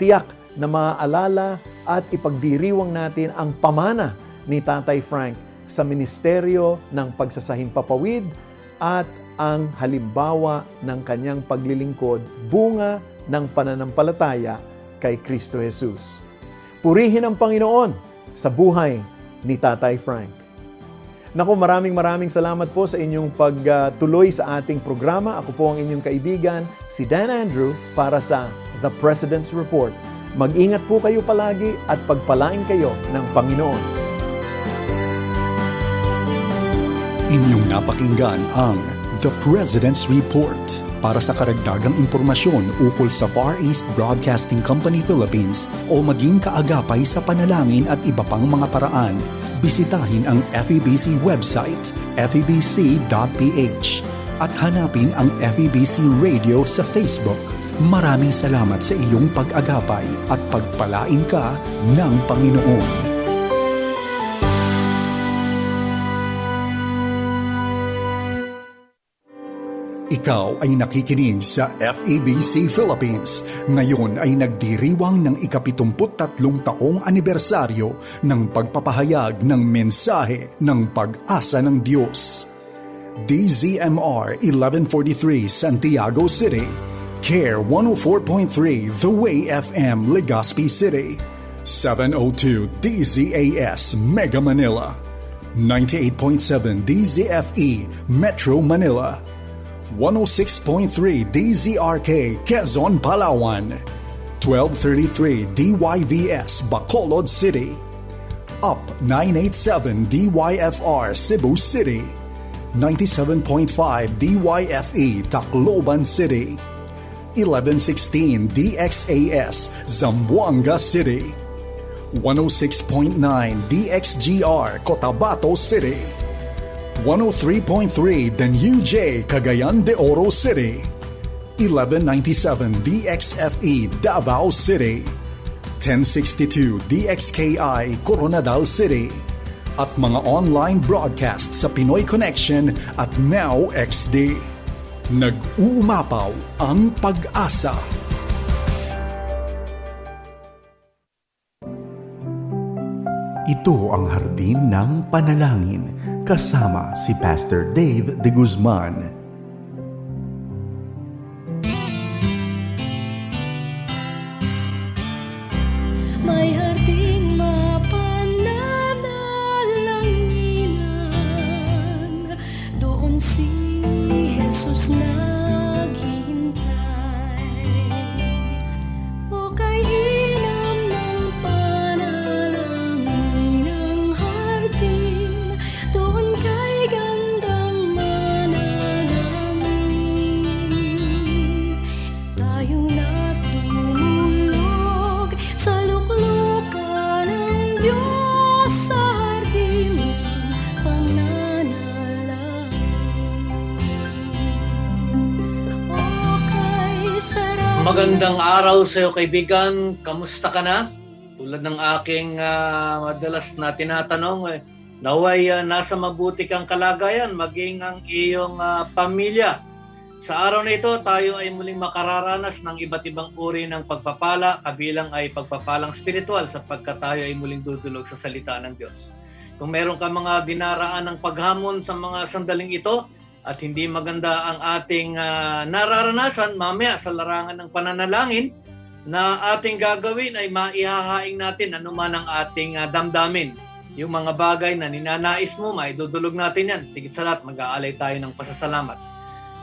tiyak na maaalala at ipagdiriwang natin ang pamana ni Tatay Frank sa ministeryo ng pagsasahimpapawid at ang halimbawa ng kanyang paglilingkod bunga ng pananampalataya kay Kristo Jesus. Purihin ang Panginoon sa buhay ni Tatay Frank. Naku, maraming maraming salamat po sa inyong pagtuloy sa ating programa. Ako po ang inyong kaibigan, si Dan Andrew, para sa The President's Report. Mag-ingat po kayo palagi at pagpalain kayo ng Panginoon. Inyong napakinggan ang The President's Report. Para sa karagdagang impormasyon ukol sa Far East Broadcasting Company Philippines o maging kaagapay sa panalangin at iba pang mga paraan, bisitahin ang FEBC website febc.ph at hanapin ang FEBC Radio sa Facebook. Maraming salamat sa iyong pag-agapay at pagpalain ka ng Panginoon. Ikaw ay nakikinig sa FEBC Philippines. Ngayon ay nagdiriwang ng ikapitumput-tatlong taong anibersaryo ng pagpapahayag ng mensahe ng pag-asa ng Diyos. DZMR 1143 Santiago City, CARE 104.3 The Way FM Legazpi City, 702 DZAS Mega Manila, 98.7 DZFE Metro Manila, 106.3 DZRK Quezon, Palawan, 1233 DYVS Bacolod City, Up 987 DYFR Cebu City, 97.5 DYFE Tacloban City, 1116 DXAS Zamboanga City, 106.9 DXGR Cotabato City, 103.3 The New J Cagayan de Oro City, 1197 DXFE Davao City, 1062 DXKI Coronadal City, at mga online broadcast sa Pinoy Connection at Now XD. Nag-uumapaw ang pag-asa. Ito ang hardin ng panalangin kasama si Pastor Dave de Guzman. Magandang araw sa iyo kaibigan. Kamusta ka na? Tulad ng aking ah, madalas na tinatanong, eh, naway ah, nasa mabuti kang kalagayan, maging ang iyong ah, pamilya. Sa araw na ito, tayo ay muling makararanas ng iba't ibang uri ng pagpapala, kabilang ay pagpapalang spiritual sapagkat tayo ay muling dudulog sa salita ng Diyos. Kung meron ka mga dinaraan ng paghamon sa mga sandaling ito, at hindi maganda ang ating ah, nararanasan mamaya sa larangan ng pananalangin na ating gagawin ay maihahaing natin anuman ang ating ah, damdamin. Yung mga bagay na ninanais mo, maidudulog natin yan. Tigit sa lahat, mag-aalay tayo ng pasasalamat.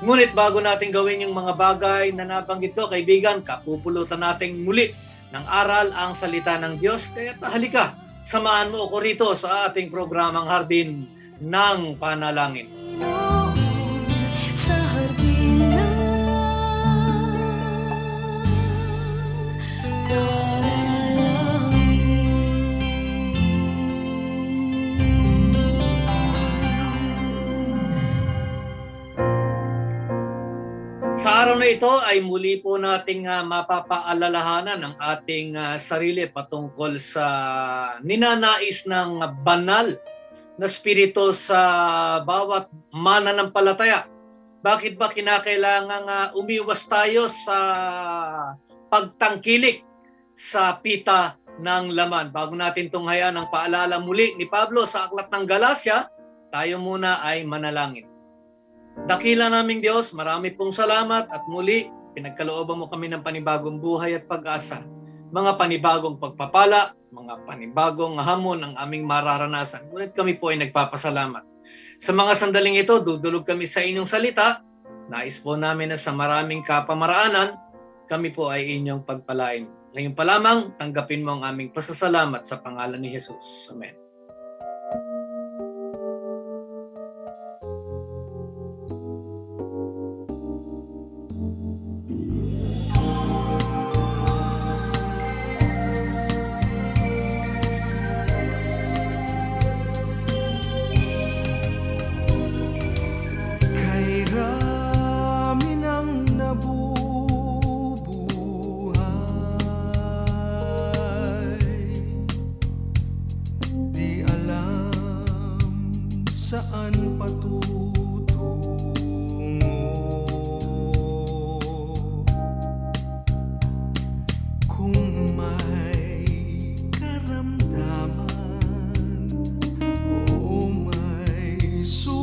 Ngunit bago natin gawin yung mga bagay na nabanggit ko, kaibigan, kapupulutan nating muli ng aral ang salita ng Diyos. Kaya halika, samahan mo ako rito sa ating programang Hardin ng Panalangin. Araw na ito ay muli po nating ah, mapapaalalahanan ang ating ah, sarili patungkol sa ninanais ng banal na spirito sa bawat mananampalataya. Bakit ba kinakailangan uh, umiwas tayo sa pagtangkilik sa pita ng laman. Bago natin tunghayan ang paalala muli ni Pablo sa Aklat ng Galasya, tayo muna ay manalangin. Dakila naming Diyos, marami pong salamat at muli pinagkalooban mo kami ng panibagong buhay at pag-asa. Mga panibagong pagpapala, mga panibagong hamon ang aming mararanasan. Ngunit kami po ay nagpapasalamat. Sa mga sandaling ito, dudulog kami sa inyong salita. Nais po namin na sa maraming kapamaraanan, kami po ay inyong pagpalain. Ngayon pa lamang, tanggapin mo ang aming pasasalamat sa pangalan ni Jesus. Amen. May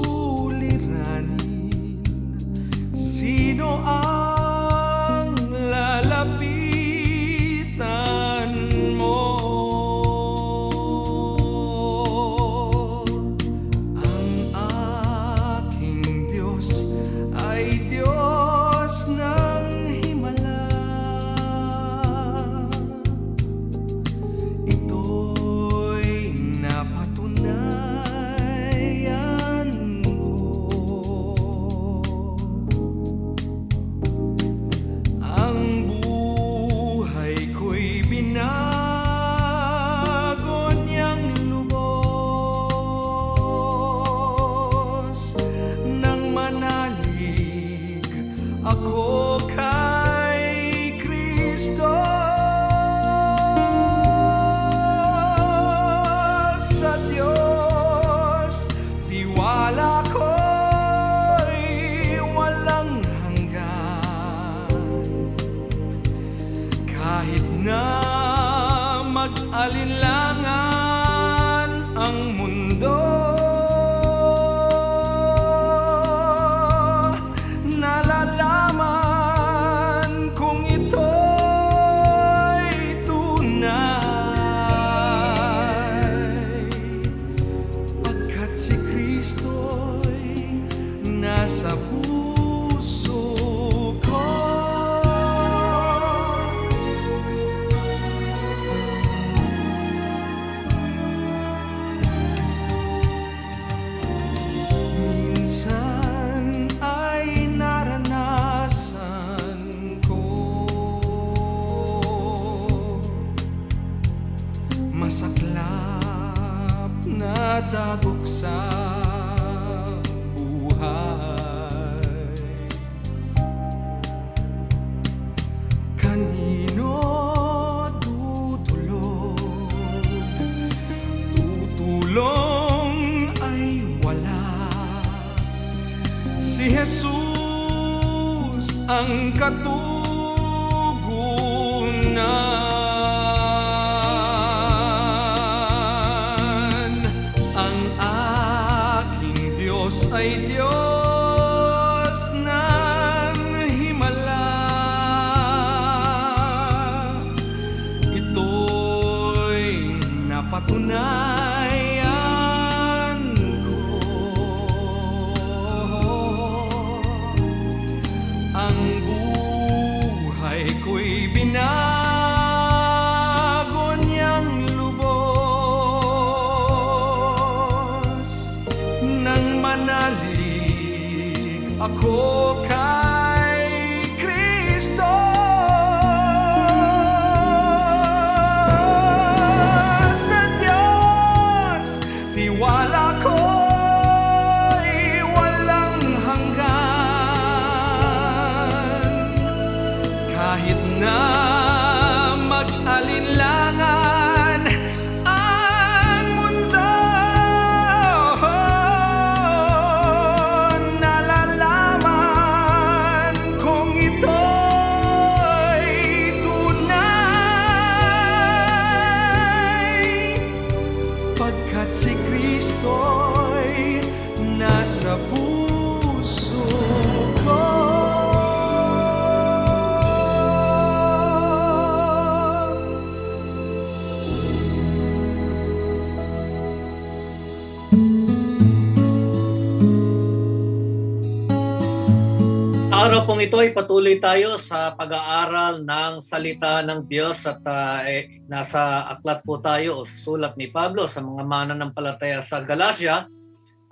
ito ay patuloy tayo sa pag-aaral ng salita ng Diyos at ah, eh, nasa aklat po tayo o sulat ni Pablo sa mga mananampalataya sa Galacia.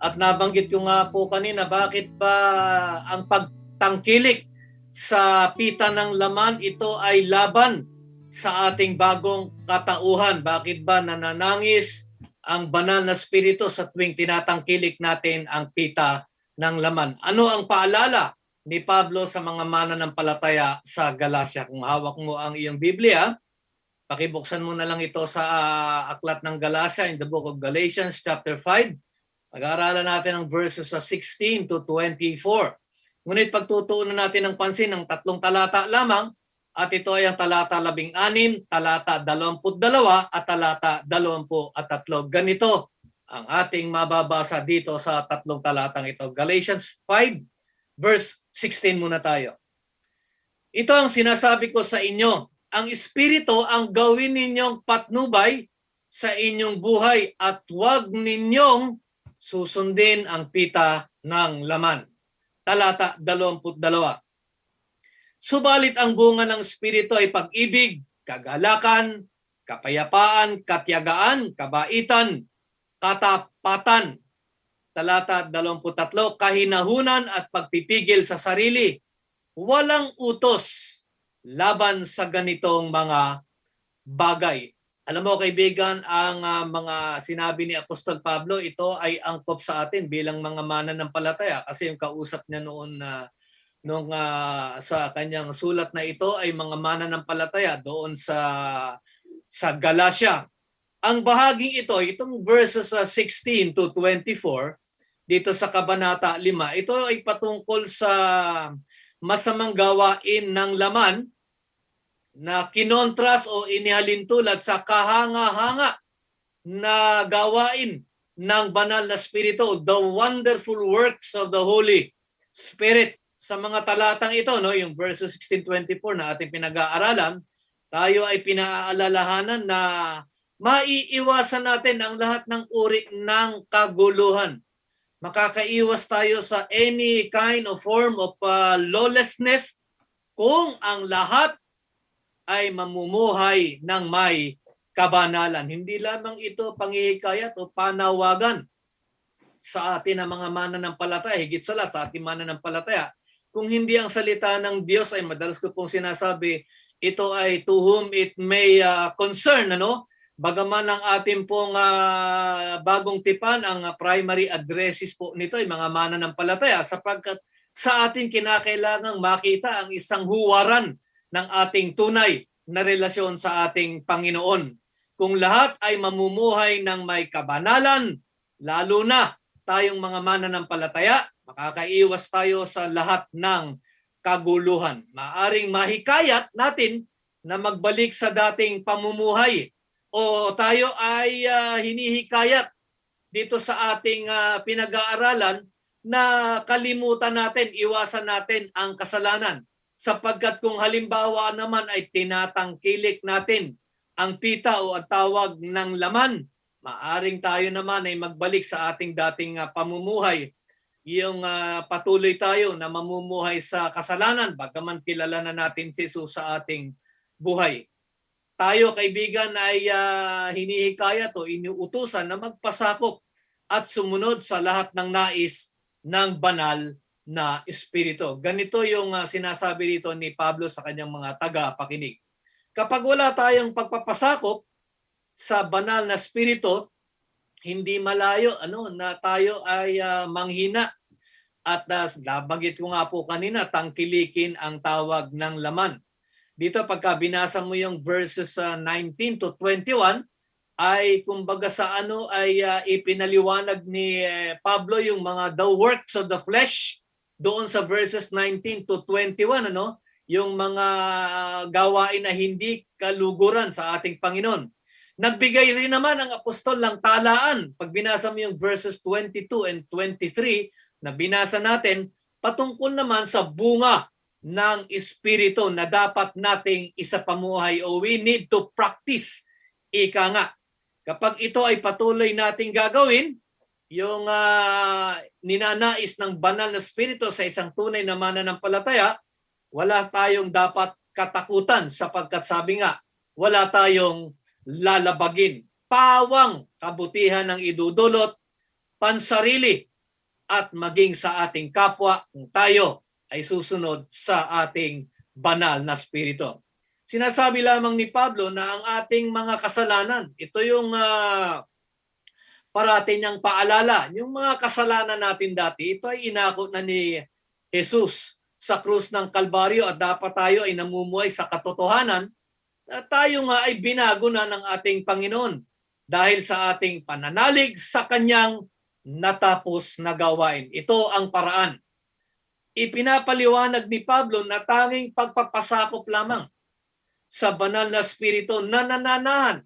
At nabanggit ko nga po kanina, bakit ba ang pagtangkilik sa pita ng laman ito ay laban sa ating bagong katauhan? Bakit ba nananangis ang banal na spirito sa tuwing tinatangkilik natin ang pita ng laman? Ano ang paalala ni Pablo sa mga mananampalataya sa Galacia. Kung hawak mo ang iyong Biblia, pakibuksan mo na lang ito sa ah, aklat ng Galacia in the book of Galatians chapter 5. Pag-aaralan natin ang verses sa 16 to 24. Ngunit pagtutuunan natin ng pansin ng tatlong talata lamang at ito ay ang talata 16, talata 22 at talata 23. Ganito ang ating mababasa dito sa tatlong talatang ito. Galatians 5 verse 16 muna tayo. Ito ang sinasabi ko sa inyo. Ang Espiritu ang gawin ninyong patnubay sa inyong buhay at huwag ninyong susundin ang pita ng laman. Talata 22. Subalit ang bunga ng Espiritu ay pag-ibig, kagalakan, kapayapaan, katyagaan, kabaitan, katapatan, talata 23, kahinahunan at pagpipigil sa sarili. Walang utos laban sa ganitong mga bagay. Alam mo kaibigan, ang ah, mga sinabi ni Apostol Pablo, ito ay angkop sa atin bilang mga mananampalataya kasi yung kausap niya noon na nung ah, sa kanyang sulat na ito ay mga mananampalataya doon sa sa Galacia. Ang bahaging ito, itong verses ah, 16 to 24, dito sa Kabanata 5, ito ay patungkol sa masamang gawain ng laman na kinontras o inihalin tulad sa kahanga-hanga na gawain ng banal na spirito, the wonderful works of the Holy Spirit. Sa mga talatang ito, no, yung verses 16-24 na ating pinag-aaralan, tayo ay pinaalalahanan na maiiwasan natin ang lahat ng uri ng kaguluhan makakaiwas tayo sa any kind of form of uh, lawlessness kung ang lahat ay mamumuhay ng may kabanalan. Hindi lamang ito pangihikayat o panawagan sa atin ng mga mananampalataya, higit sa lahat sa ating mananampalataya. Kung hindi ang salita ng Diyos ay madalas ko pong sinasabi, ito ay to whom it may uh, concern, ano? Bagaman ang ating pong ah, bagong tipan, ang primary addresses po nito ay mga mananampalataya sapagkat sa atin kinakailangang makita ang isang huwaran ng ating tunay na relasyon sa ating Panginoon. Kung lahat ay mamumuhay ng may kabanalan, lalo na tayong mga mananampalataya, makakaiwas tayo sa lahat ng kaguluhan. Maaring mahikayat natin na magbalik sa dating pamumuhay o tayo ay ah, hinihikayat dito sa ating ah, pinag-aaralan na kalimutan natin, iwasan natin ang kasalanan. Sapagkat kung halimbawa naman ay tinatangkilik natin ang pita o ang tawag ng laman, maaring tayo naman ay magbalik sa ating dating ah, pamumuhay. Yung ah, patuloy tayo na mamumuhay sa kasalanan, bagaman kilala na natin si Jesus sa ating buhay tayo kaibigan ay ah, hinihikayat o iniutusan na magpasakop at sumunod sa lahat ng nais ng banal na espiritu. Ganito yung ah, sinasabi dito ni Pablo sa kanyang mga taga-pakinig. Kapag wala tayong pagpapasakop sa banal na espiritu, hindi malayo ano na tayo ay ah, manghina at uh, nabanggit ko nga po kanina tangkilikin ang tawag ng laman dito pagka binasa mo yung verses uh, 19 to 21 ay kumbaga sa ano ay uh, ipinaliwanag ni eh, Pablo yung mga the works of the flesh doon sa verses 19 to 21 ano yung mga gawain na hindi kaluguran sa ating Panginoon. Nagbigay rin naman ang apostol ng talaan pag binasa mo yung verses 22 and 23 na binasa natin patungkol naman sa bunga ng espiritu na dapat nating isapamuhay o we need to practice. Ika nga, kapag ito ay patuloy nating gagawin, yung ah, ninanais ng banal na spirito sa isang tunay na mananampalataya, wala tayong dapat katakutan sapagkat sabi nga, wala tayong lalabagin. Pawang kabutihan ng idudulot, pansarili, at maging sa ating kapwa kung tayo ay susunod sa ating banal na spirito. Sinasabi lamang ni Pablo na ang ating mga kasalanan, ito yung ah, parati niyang paalala. Yung mga kasalanan natin dati, ito ay inakot na ni Jesus sa krus ng Kalbaryo at dapat tayo ay namumuhay sa katotohanan na tayo nga ay binago na ng ating Panginoon dahil sa ating pananalig sa kanyang natapos na gawain. Ito ang paraan. Ipinapaliwanag ni Pablo na tanging pagpapasakop lamang sa banal na spirito na nananahan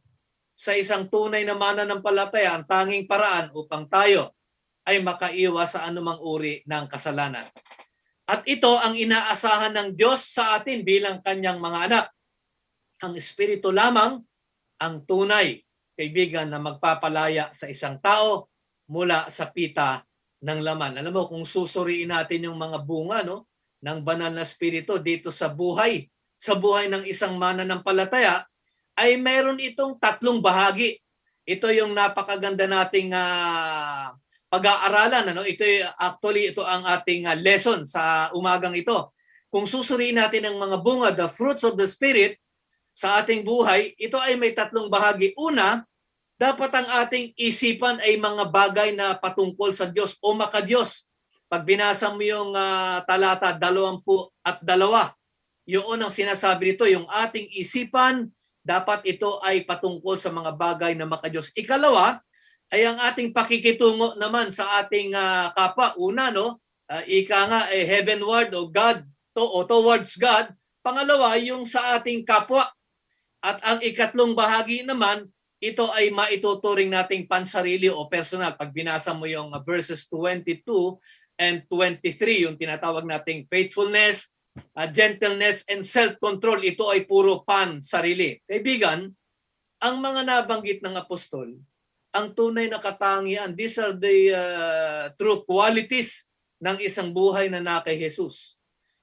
sa isang tunay na mananampalataya ang tanging paraan upang tayo ay makaiwas sa anumang uri ng kasalanan. At ito ang inaasahan ng Diyos sa atin bilang kanyang mga anak. Ang Espiritu lamang ang tunay, kaibigan, na magpapalaya sa isang tao mula sa pita ng laman. Alam mo, kung susuriin natin yung mga bunga no, ng banal na Espiritu dito sa buhay, sa buhay ng isang mananampalataya, ay meron itong tatlong bahagi. Ito yung napakaganda nating ah, pag-aaralan ano ito actually ito ang ating ah, lesson sa umagang ito. Kung susuriin natin ang mga bunga, the fruits of the spirit sa ating buhay, ito ay may tatlong bahagi. Una, dapat ang ating isipan ay mga bagay na patungkol sa Diyos o makadiyos. Pag binasa mo yung ah, talata 20 at dalawa, yun ang sinasabi nito, yung ating isipan, dapat ito ay patungkol sa mga bagay na makadiyos. Ikalawa, ay ang ating pakikitungo naman sa ating ah, kapwa. Una, no, ah, ika nga, eh, heavenward o God, to, o towards God. Pangalawa, yung sa ating kapwa. At ang ikatlong bahagi naman, ito ay maituturing nating pansarili o personal. Pag binasa mo yung verses 22 and 23, yung tinatawag nating faithfulness, ah, gentleness, and self-control, ito ay puro pansarili. Kaibigan, ang mga nabanggit ng apostol, ang tunay na katangian. These are the uh, true qualities ng isang buhay na na kay Jesus.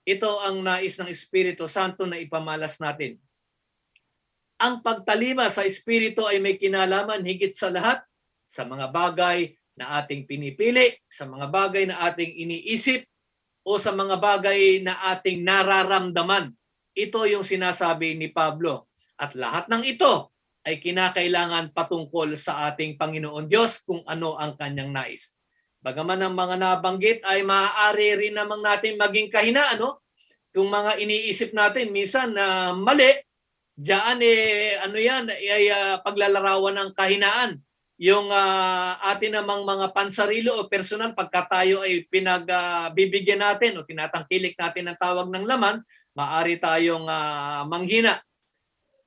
Ito ang nais ng Espiritu Santo na ipamalas natin. Ang pagtalima sa Espiritu ay may kinalaman higit sa lahat sa mga bagay na ating pinipili, sa mga bagay na ating iniisip, o sa mga bagay na ating nararamdaman. Ito yung sinasabi ni Pablo. At lahat ng ito ay kinakailangan patungkol sa ating Panginoon Diyos kung ano ang kanyang nais. Bagaman ang mga nabanggit ay maaari rin namang natin maging kahinaan, no? Kung mga iniisip natin minsan na mali, diyan eh ano yan ay ah, paglalarawan ng kahinaan. Yung ah, atin namang mga pansarilo o personal pagka tayo ay pinagbibigyan natin o tinatangkilik natin ng tawag ng laman, maari tayong ah, manghina.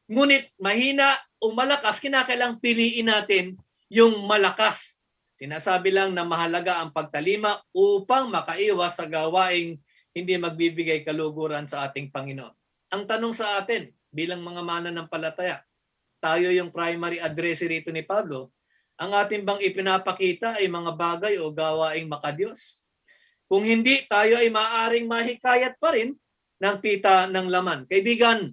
Ngunit mahina o malakas, kinakailang piliin natin yung malakas. Sinasabi lang na mahalaga ang pagtalima upang makaiwas sa gawaing hindi magbibigay kaluguran sa ating Panginoon. Ang tanong sa atin bilang mga mananampalataya, tayo yung primary addressee rito ni Pablo, ang ating bang ipinapakita ay mga bagay o gawaing makadiyos? Kung hindi, tayo ay maaring mahikayat pa rin ng pita ng laman. Kaibigan,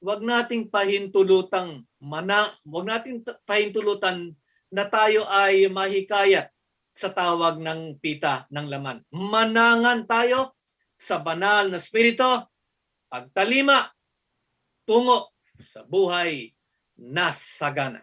wag nating pahintulutang mana, wag nating pahintulutan na tayo ay mahikayat sa tawag ng pita ng laman. Manangan tayo sa banal na spirito, pagtalima, tungo sa buhay na sagana.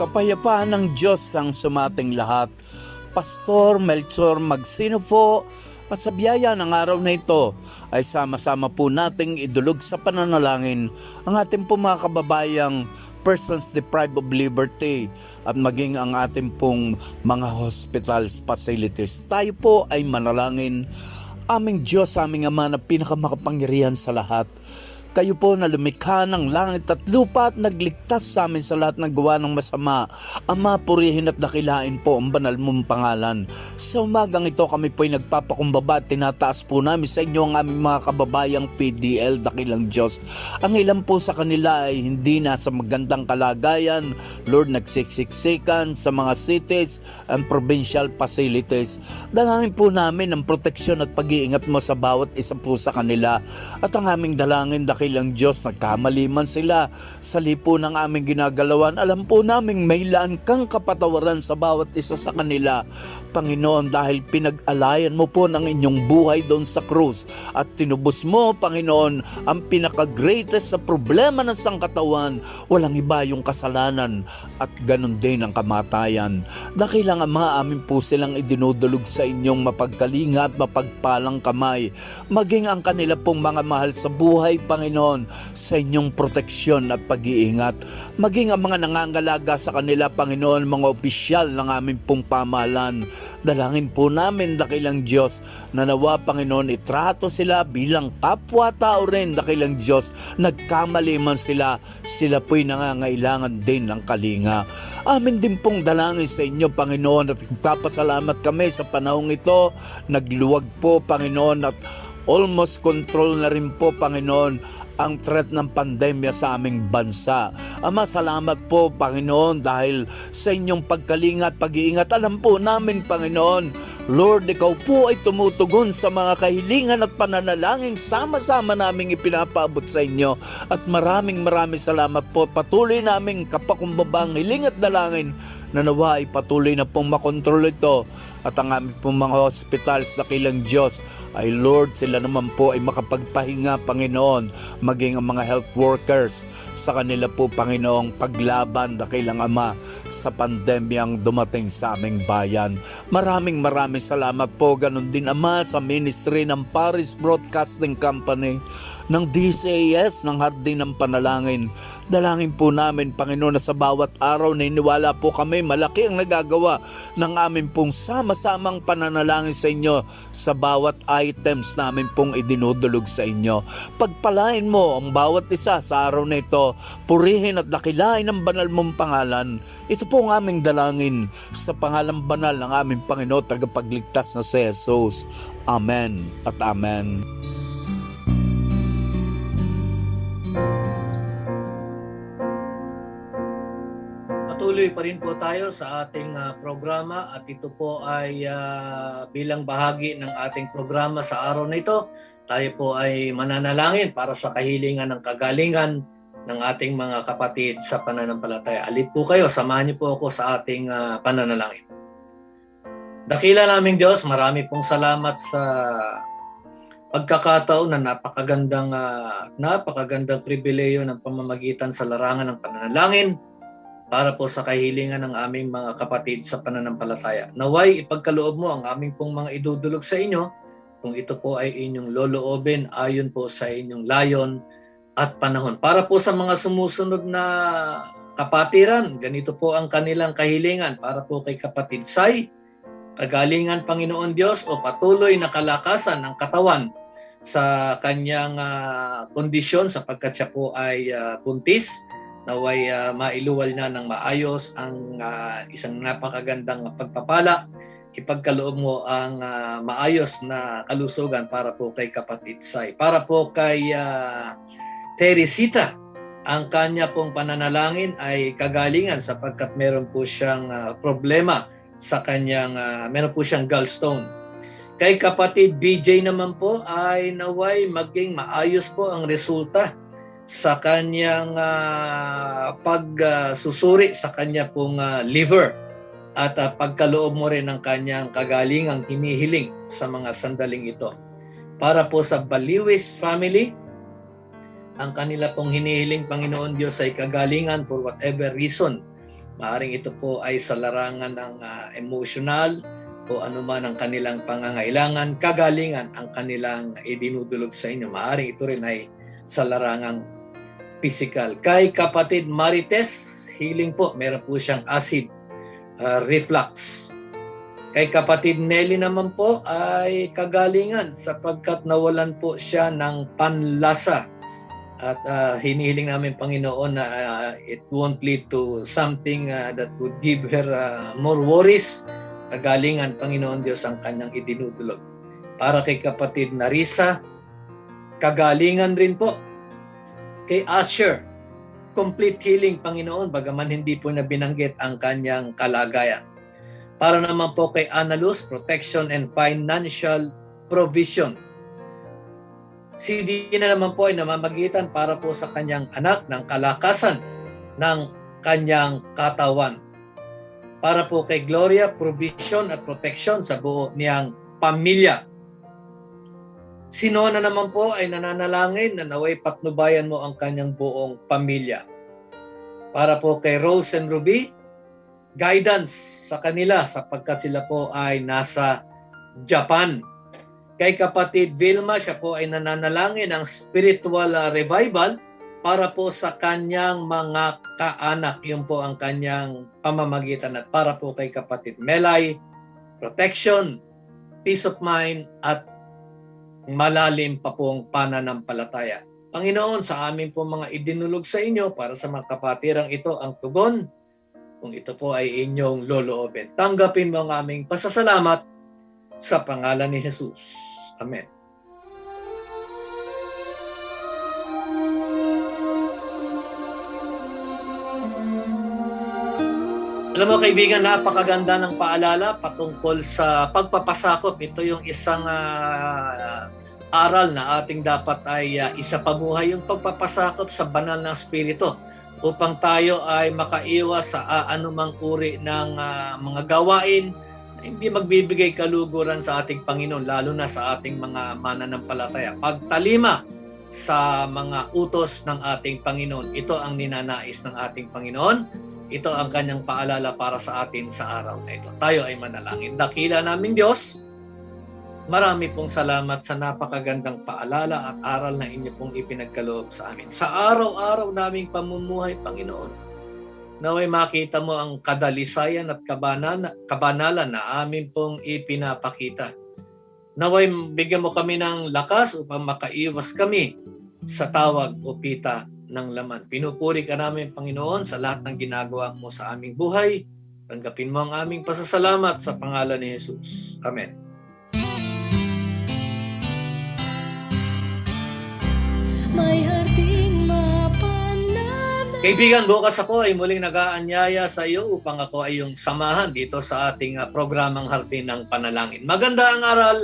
Kapayapaan ng Diyos ang sumating lahat. Pastor Melchor Magsino po at sa biyaya ng araw na ito ay sama-sama po nating idulog sa pananalangin ang ating po mga kababayang persons deprived of liberty at maging ang ating pong mga hospitals facilities. Tayo po ay manalangin aming Diyos, aming Ama na pinakamakapangyarihan sa lahat. Kayo po na lumikha ng langit at lupa at nagligtas sa amin sa lahat ng gawa ng masama. Ama, purihin at dakilain po ang banal mong pangalan. Sa umagang ito kami po'y nagpapakumbaba at tinataas po namin sa inyo ang aming mga kababayang PDL, dakilang Diyos. Ang ilan po sa kanila ay hindi na sa magandang kalagayan. Lord, nagsiksiksikan sa mga cities and provincial facilities. Dalangin po namin ang proteksyon at pag-iingat mo sa bawat isa po sa kanila. At ang aming dalangin, dakilang Diyos, nagkamali man sila sa lipo ng aming ginagalawan. Alam po namin may laan kang kapatawaran sa bawat isa sa kanila. Panginoon, dahil pinag-alayan mo po ng inyong buhay doon sa krus at tinubos mo, Panginoon, ang pinaka-greatest sa problema ng sangkatawan, walang iba yung kasalanan at ganun din ang kamatayan. Dakilang Ama, amin po silang idinudulog sa inyong mapagkalinga at mapagpalang kamay. Maging ang kanila pong mga mahal sa buhay, Panginoon, sa inyong proteksyon at pag-iingat. Maging ang mga nangangalaga sa kanila, Panginoon, mga opisyal ng aming pong pamahalaan. Dalangin po namin, dakilang Diyos, na nawa, Panginoon, itrato sila bilang kapwa-tao rin, dakilang Diyos. Nagkamali man sila, sila po'y nangangailangan din ng kalinga. Amin din pong dalangin sa inyo, Panginoon, at nagpapasalamat kami sa panahong ito. Nagluwag po, Panginoon, at almost control na rin po, Panginoon, ang threat ng pandemya sa aming bansa. Ama, salamat po, Panginoon, dahil sa inyong pagkalinga at pag-iingat. Alam po namin, Panginoon, Lord, ikaw po ay tumutugon sa mga kahilingan at pananalangin sama-sama naming ipinapaabot sa inyo. At maraming maraming salamat po. Patuloy naming kapakumbabang hiling at dalangin na nawa ay patuloy na pong makontrol ito at ang aming pong mga hospitals na kilang Diyos ay Lord sila naman po ay makapagpahinga Panginoon maging ang mga health workers sa kanila po Panginoong paglaban na kailang Ama sa pandemyang dumating sa aming bayan. Maraming maraming salamat po ganun din Ama sa ministry ng Paris Broadcasting Company ng DCAS ng Hardin ng Panalangin. Dalangin po namin Panginoon na sa bawat araw na iniwala po kami malaki ang nagagawa ng amin pong sama-samang pananalangin sa inyo sa bawat items namin pong idinudulog sa inyo. Pagpalain mo ang bawat isa sa araw na ito, purihin at dakilain ang banal mong pangalan. Ito po ang aming dalangin sa pangalang banal ng aming Panginoon tagapagligtas na si Jesus. Amen at Amen. Patuloy pa rin po tayo sa ating ah, programa at ito po ay ah, bilang bahagi ng ating programa sa araw na ito. Tayo po ay mananalangin para sa kahilingan ng kagalingan ng ating mga kapatid sa pananampalataya. Alit po kayo, samahan niyo po ako sa ating ah, pananalangin. Dakila naming Diyos, marami pong salamat sa pagkakataon na napakagandang ah, napakagandang pribileyo ng pamamagitan sa larangan ng pananalangin para po sa kahilingan ng aming mga kapatid sa pananampalataya. Naway ipagkaloob mo ang aming pong mga idudulog sa inyo kung ito po ay inyong loloobin ayon po sa inyong layon at panahon. Para po sa mga sumusunod na kapatiran, ganito po ang kanilang kahilingan para po kay kapatid Sai, kagalingan Panginoon Diyos o patuloy na kalakasan ng katawan sa kanyang ah, kondisyon sapagkat siya po ay ah, buntis naway ah, mailuwal na ng maayos ang ah, isang napakagandang pagpapala ipagkaloob mo ang ah, maayos na kalusugan para po kay kapatid Sai. Para po kay ah, Teresita ang kanya pong pananalangin ay kagalingan sapagkat meron po siyang ah, problema sa kanyang ah, meron po siyang gallstone. Kay kapatid BJ naman po ay naway maging maayos po ang resulta sa kanyang ah, pagsusuri sa kanya pong ah, liver at ah, pagkaloob mo rin ng kanyang kagalingang hinihiling sa mga sandaling ito. Para po sa Baliwis family, ang kanila pong hinihiling Panginoon Diyos ay kagalingan for whatever reason. Maaring ito po ay sa larangan ng ah, emotional o anuman ang kanilang pangangailangan, kagalingan ang kanilang idinudulog sa inyo. Maaring ito rin ay sa larangang physical. Kay kapatid Marites, healing po, meron po siyang acid uh, reflux. Kay kapatid Nelly naman po ay kagalingan sapagkat nawalan po siya ng panlasa At ah, hinihiling namin Panginoon na ah, it won't lead to something ah, that would give her ah, more worries. Kagalingan, Panginoon Diyos, ang kanyang idinudulog. Para kay kapatid Narisa, kagalingan rin po kay Asher. Complete healing, Panginoon, bagaman hindi po na binanggit ang kanyang kalagayan. Para naman po kay Analus, protection and financial provision. Si Dina naman po ay namamagitan para po sa kanyang anak ng kalakasan ng kanyang katawan. Para po kay Gloria, provision at protection sa buo niyang pamilya. Si Nona naman po ay nananalangin na naway patnubayan mo ang kanyang buong pamilya. Para po kay Rose and Ruby, guidance sa kanila sapagkat sila po ay nasa Japan. Kay kapatid Vilma, siya po ay nananalangin ng spiritual uh, revival para po sa kanyang mga kaanak. Yun po ang kanyang pamamagitan. At para po kay kapatid Melay, protection, peace of mind, at malalim pa pong pananampalataya. Panginoon, sa amin po mga idinulog sa inyo para sa mga kapatirang ito ang tugon kung ito po ay inyong loloobin. Tanggapin mo ang aming pasasalamat sa pangalan ni Jesus. Amen. Alam mo kaibigan, napakaganda ng paalala patungkol sa pagpapasakop. Ito yung isang ah, aral na ating dapat ay uh, isa pamuhay yung pagpapasakop sa banal na spirito upang tayo ay makaiwas sa uh, anumang uri ng ah, mga gawain na hindi magbibigay kaluguran sa ating Panginoon lalo na sa ating mga mananampalataya. Pagtalima sa mga utos ng ating Panginoon. Ito ang ninanais ng ating Panginoon. Ito ang kanyang paalala para sa atin sa araw na ito. Tayo ay manalangin. Dakila naming Diyos, marami pong salamat sa napakagandang paalala at aral na inyo pong ipinagkaloob sa amin. Sa araw-araw naming pamumuhay, Panginoon, naway makita mo ang kadalisayan at kabanalan na amin pong ipinapakita. Naway bigyan mo kami ng lakas upang makaiwas kami sa tawag o pita ng laman. Pinupuri ka namin, Panginoon, sa lahat ng ginagawa mo sa aming buhay. Tanggapin mo ang aming pasasalamat sa pangalan ni Jesus. Amen. May mapanana Kaibigan, bukas ako ay muling nag-aanyaya sa iyo upang ako ay yung samahan dito sa ating ah, programang Hardin ng Panalangin. Maganda ang aral,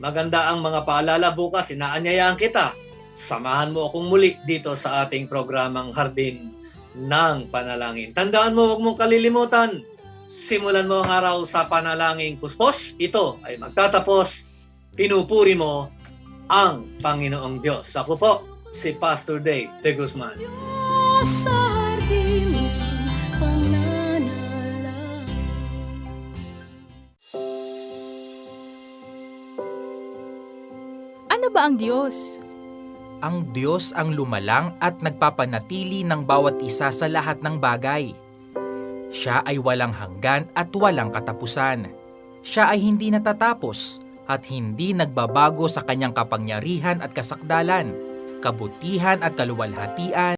maganda ang mga paalala bukas, inaanyayahan kita. Samahan mo akong muli dito sa ating programang Hardin ng Panalangin. Tandaan mo, huwag mong kalilimutan, simulan mo ang araw sa panalangin kuspos. Ito ay magtatapos, pinupuri mo ang Panginoong Diyos. Ako po, si Pastor Dave de Guzman. sa hardin ng pananalaangin. Ano ba ang Diyos? Ang Diyos ang lumalang at nagpapanatili ng bawat isa sa lahat ng bagay. Siya ay walang hanggan at walang katapusan. Siya ay hindi natatapos at hindi nagbabago sa kanyang kapangyarihan at kasakdalan, kabutihan at kaluwalhatian,